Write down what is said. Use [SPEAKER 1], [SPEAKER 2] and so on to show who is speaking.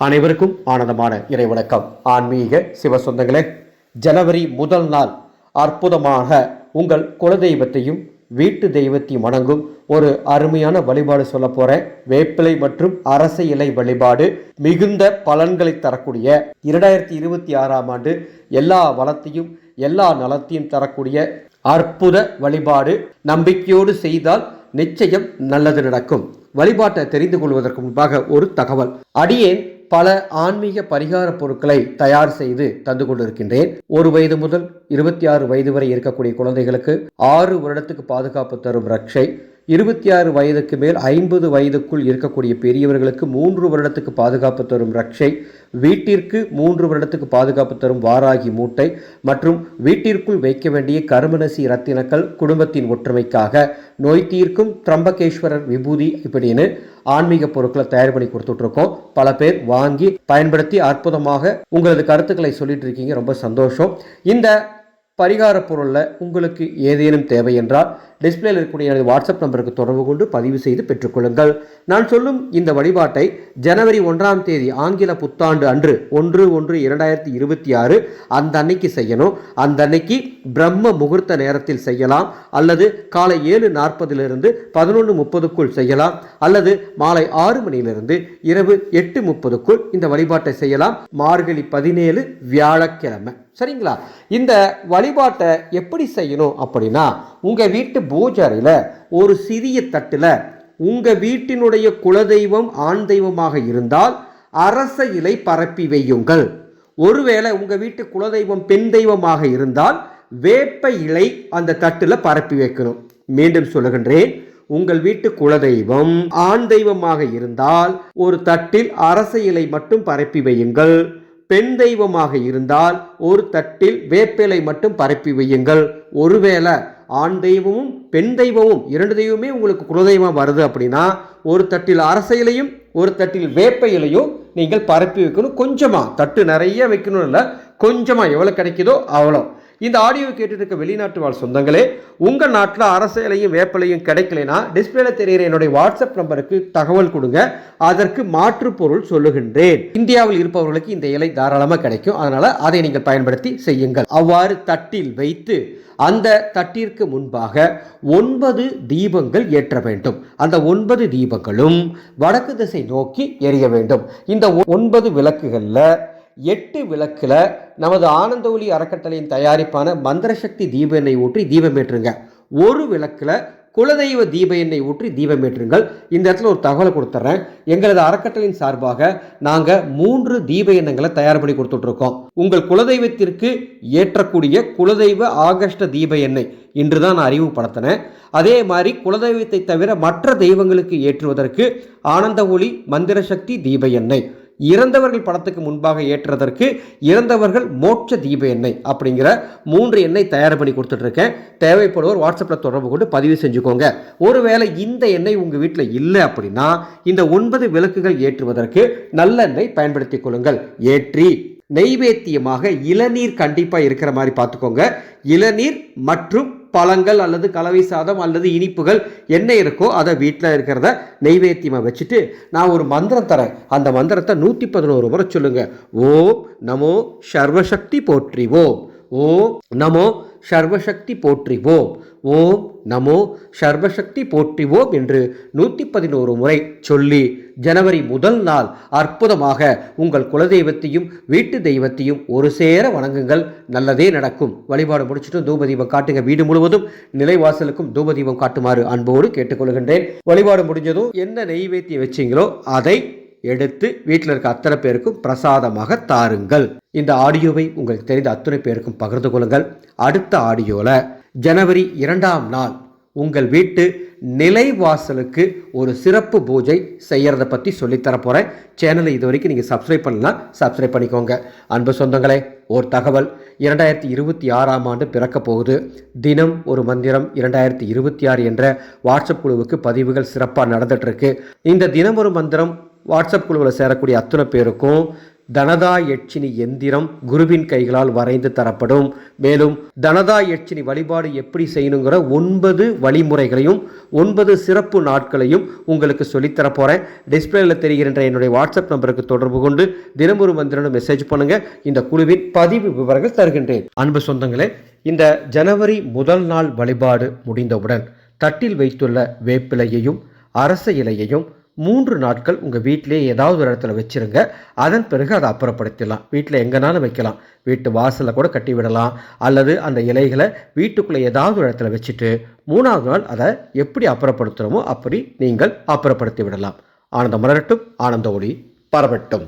[SPEAKER 1] அனைவருக்கும் ஆனந்தமான இறைவணக்கம். ஆன்மீக சிவ சொந்தங்களே ஜனவரி முதல் நாள் அற்புதமாக உங்கள் குலதெய்வத்தையும் வீட்டு தெய்வத்தையும் வணங்கும் ஒரு அருமையான வழிபாடு சொல்ல போகிறேன் வேப்பிலை மற்றும் அரச இலை வழிபாடு மிகுந்த பலன்களை தரக்கூடிய இரண்டாயிரத்தி இருபத்தி ஆறாம் ஆண்டு எல்லா வளத்தையும் எல்லா நலத்தையும் தரக்கூடிய அற்புத வழிபாடு நம்பிக்கையோடு செய்தால் நிச்சயம் நல்லது நடக்கும். வழிபாட்டை தெரிந்து கொள்வதற்கு முன்பாக ஒரு தகவல். அடியேன் பல ஆன்மீக பரிகார பொருட்களை தயார் செய்து தந்து கொண்டிருக்கின்றேன். ஒரு வயது முதல் இருபத்தி ஆறு வயது வரை இருக்கக்கூடிய குழந்தைகளுக்கு ஆறு வருடத்துக்கு பாதுகாப்பு தரும் ரக்ஷை இருபத்தி ஆறு வயதுக்கு மேல் ஐம்பது வயதுக்குள் இருக்கக்கூடிய பெரியவர்களுக்கு மூன்று வருடத்துக்கு பாதுகாப்பு தரும் ரக்ஷை வீட்டிற்கு மூன்று வருடத்துக்கு பாதுகாப்பு தரும் வாராகி மூட்டை மற்றும் வீட்டிற்குள் வைக்க வேண்டிய கருமனசி ரத்தினக்கள் குடும்பத்தின் ஒற்றுமைக்காக நோய் தீர்க்கும் திரம்பகேஸ்வரர் விபூதி இப்படின்னு ஆன்மீக பொருட்களை தயார் பண்ணி கொடுத்துட்ருக்கோம். பல பேர் வாங்கி பயன்படுத்தி அற்புதமாக உங்களது கருத்துக்களை சொல்லிட்டு இருக்கீங்க. ரொம்ப சந்தோஷம். இந்த பரிகார பொருளில் உங்களுக்கு ஏதேனும் தேவை என்றால் டிஸ்பிளேயில் இருக்கக்கூடிய எனது வாட்ஸ்அப் நம்பருக்கு தொடர்பு கொண்டு பதிவு செய்து பெற்றுக்கொள்ளுங்கள் நான் சொல்லும் இந்த வழிபாட்டை ஜனவரி ஒன்றாம் தேதி ஆங்கில புத்தாண்டு அன்று ஒன்று ஒன்று இரண்டாயிரத்தி இருபத்தி ஆறு அந்த அன்னைக்கு செய்யணும். அந்த அன்னைக்கு பிரம்ம முகூர்த்த நேரத்தில் செய்யலாம். அல்லது காலை ஏழு நாற்பதிலிருந்து பதினொன்று முப்பதுக்குள் செய்யலாம். அல்லது மாலை ஆறு மணியிலிருந்து இரவு எட்டு முப்பதுக்குள் இந்த வழிபாட்டை செய்யலாம். மார்கழி பதினேழு வியாழக்கிழமை. சரிங்களா? இந்த வழிபாட்டை எப்படி செய்யணும் அப்படின்னா உங்கள் வீட்டு பூஜாரியில் ஒரு சிறிய தட்டில் உங்கள் வீட்டினுடைய குலதெய்வம் ஆண் தெய்வமாக இருந்தால் அரச இலை பரப்பி வையுங்கள். ஒருவேளை உங்கள் வீட்டு குலதெய்வம் பெண் தெய்வமாக இருந்தால் வேப்ப இலை அந்த தட்டில் பரப்பி வைக்கணும். மீண்டும் சொல்லுகின்றேன் உங்கள் வீட்டு குலதெய்வம் ஆண் தெய்வமாக இருந்தால் ஒரு தட்டில் அரச இலை மட்டும் பரப்பி வையுங்கள். பெண் தெய்வமாக இருந்தால் ஒரு தட்டில் வேப்பிலை மட்டும் பரப்பி வையுங்கள். ஒருவேளை ஆண் தெய்வமும் பெண் தெய்வமும் இரண்டு தெய்வமே உங்களுக்கு குலதெய்வம் வருது அப்படின்னா ஒரு தட்டில் அரசையிலையும் ஒரு தட்டில் வேப்ப இலையும் நீங்கள் பரப்பி வைக்கணும். கொஞ்சமாக தட்டு நிறைய வைக்கணும் இல்லை கொஞ்சமாக எவ்வளோ கிடைக்குதோ அவ்வளோ இந்த ஆடியோ கேட்டுருக்க வெளிநாட்டு வாழ் சொந்தங்களே உங்கள் நாட்டில் அரசு இலையும் வேப்பிலையும் கிடைக்கலைன்னா டிஸ்பிளேல தெரிகிற என்னுடைய வாட்ஸ்அப் நம்பருக்கு தகவல் கொடுங்க. அதற்கு மாற்று பொருள் சொல்லுகின்றேன். இந்தியாவில் இருப்பவர்களுக்கு இந்த இலை தாராளமாக கிடைக்கும். அதனால் அதை நீங்கள் பயன்படுத்தி செய்யுங்கள். அவ்வாறு தட்டில் வைத்து அந்த தட்டிற்கு முன்பாக ஒன்பது தீபங்கள் ஏற்ற வேண்டும். அந்த ஒன்பது தீபங்களும் வடக்கு திசை நோக்கி எரிய வேண்டும். இந்த ஒன்பது விளக்குகளில் எட்டு விளக்கில் நமது ஆனந்த ஒளி அறக்கட்டளையின் தயாரிப்பான மந்திரசக்தி தீப எண்ணெய் ஊற்றி தீபம் ஏற்றுங்க. ஒரு விளக்கில் குலதெய்வ தீப எண்ணெய் ஊற்றி தீபம் ஏற்றுங்கள். இந்த இடத்துல ஒரு தகவலை கொடுத்துட்றேன் எங்களது அறக்கட்டளையின் சார்பாக நாங்கள் மூன்று தீப எண்ணங்களை தயார் பண்ணி கொடுத்துட்ருக்கோம். உங்கள் குலதெய்வத்திற்கு ஏற்றக்கூடிய குலதெய்வ ஆகஸ்ட தீப எண்ணெய் இன்று தான் நான் அறிவுப்படுத்தினேன் அதே மாதிரி குலதெய்வத்தை தவிர மற்ற தெய்வங்களுக்கு ஏற்றுவதற்கு ஆனந்த ஒளி மந்திரசக்தி தீப எண்ணெய். இறந்தவர்கள் படத்துக்கு முன்பாக ஏற்றுறதற்கு இறந்தவர்கள் மோட்ச தீப எண்ணெய் அப்படிங்கிற மூன்று எண்ணெய் தயார் பண்ணி கொடுத்துட்ருக்கேன். தேவைப்படுவோர் வாட்ஸ்அப்பில் தொடர்பு கொண்டு பதிவு செஞ்சுக்கோங்க. ஒருவேளை இந்த எண்ணெய் உங்கள் வீட்டில் இல்லை அப்படின்னா இந்த ஒன்பது விளக்குகள் ஏற்றுவதற்கு நல்லெண்ணெய் பயன்படுத்திக் கொள்ளுங்கள். ஏற்றி நெய்வேத்தியமாக இளநீர் கண்டிப்பாக இருக்கிற மாதிரி பார்த்துக்கோங்க. இளநீர் மற்றும் பழங்கள் அல்லது கலவை சாதம் அல்லது இனிப்புகள் என்ன இருக்கோ அதை வீட்டில் இருக்கிறத நெய்வேத்தியமாக வச்சுட்டு நான் ஒரு மந்திரம் தரேன். அந்த மந்திரத்தை நூற்றி பதினோரு முறை சொல்லுங்கள் ஓம் நமோ சர்வசக்தி போற்றிவோம். ஓம் நமோ சர்வசக்தி போற்றிவோம். ஓம் நமோ சர்வசக்தி போற்றிவோம் என்று நூற்றி பதினோரு முறை சொல்லி ஜனவரி முதல் நாள் அற்புதமாக உங்கள் குலதெய்வத்தையும் வீட்டு தெய்வத்தையும் ஒரு சேர வணங்குங்கள். நல்லதே நடக்கும். வழிபாடு முடிச்சுட்டு தூபதீபம் காட்டுங்க. வீடு முழுவதும் நிலைவாசலுக்கும் தூபதீபம் காட்டுமாறு அன்போடு கேட்டுக்கொள்கின்றேன். வழிபாடு முடிஞ்சதும் என்ன நெய்வேத்தியம் வச்சீங்களோ அதை எடுத்து வீட்டில் இருக்க அத்தனை பேருக்கும் பிரசாதமாக தாருங்கள். இந்த ஆடியோவை உங்களுக்கு தெரிந்த அத்தனை பேருக்கும் பகிர்ந்து கொள்ளுங்கள். அடுத்த ஆடியோவில் ஜனவரி இரண்டாம் நாள் உங்கள் வீட்டு நிலைவாசலுக்கு ஒரு சிறப்பு பூஜை செய்கிறத பற்றி சொல்லித்தர போகிறேன் சேனலை இது வரைக்கும் நீங்கள் சப்ஸ்கிரைப் பண்ணலாம் சப்ஸ்கிரைப் பண்ணிக்கோங்க. அன்பு சொந்தங்களே ஒரு தகவல். இரண்டாயிரத்தி இருபத்தி ஆறாம் ஆண்டு பிறக்க போகுது. தினம் ஒரு மந்திரம் இரண்டாயிரத்தி இருபத்தி ஆறு என்ற வாட்ஸ்அப் குழுவுக்கு பதிவுகள் சிறப்பாக நடந்துகிட்ருக்கு இந்த தினம் ஒரு மந்திரம் வாட்ஸ்அப் குழுவில் சேரக்கூடிய அத்தனை பேருக்கும் தனதா யட்சினி எந்திரம் குருவின் கைகளால் வரைந்து தரப்படும். மேலும் தனதா யட்சினி வழிபாடு எப்படி செய்யணுங்கிற ஒன்பது வழிமுறைகளையும் ஒன்பது சிறப்பு நாட்களையும் உங்களுக்கு சொல்லித்தர போகிறேன் டிஸ்பிளேல தெரிகின்ற என்னுடைய வாட்ஸ்அப் நம்பருக்கு தொடர்பு கொண்டு தினமொரு மந்திரனும் மெசேஜ் பண்ணுங்க. இந்த குழுவின் பதிவு விவரங்கள் தருகின்றேன். அன்பு சொந்தங்களே இந்த ஜனவரி முதல் நாள் வழிபாடு முடிந்தவுடன் தட்டில் வைத்துள்ள வேப்பிலையையும் அரச இலையையும் மூன்று நாட்கள் உங்கள் வீட்டிலே ஏதாவது ஒரு இடத்துல வச்சிருங்க. அதன் பிறகு அதை அப்புறப்படுத்திடலாம். வீட்டில் எங்கேனாலும் வைக்கலாம். வீட்டு வாசலில் கூட கட்டி விடலாம். அல்லது அந்த இலைகளை வீட்டுக்குள்ளே ஏதாவது ஒரு இடத்துல வச்சுட்டு மூணாவது நாள் அதை எப்படி அப்புறப்படுத்துகிறோமோ அப்படி நீங்கள் அப்புறப்படுத்தி விடலாம். ஆனந்தம் மலரட்டும். ஆனந்த ஒளி பரவட்டும்.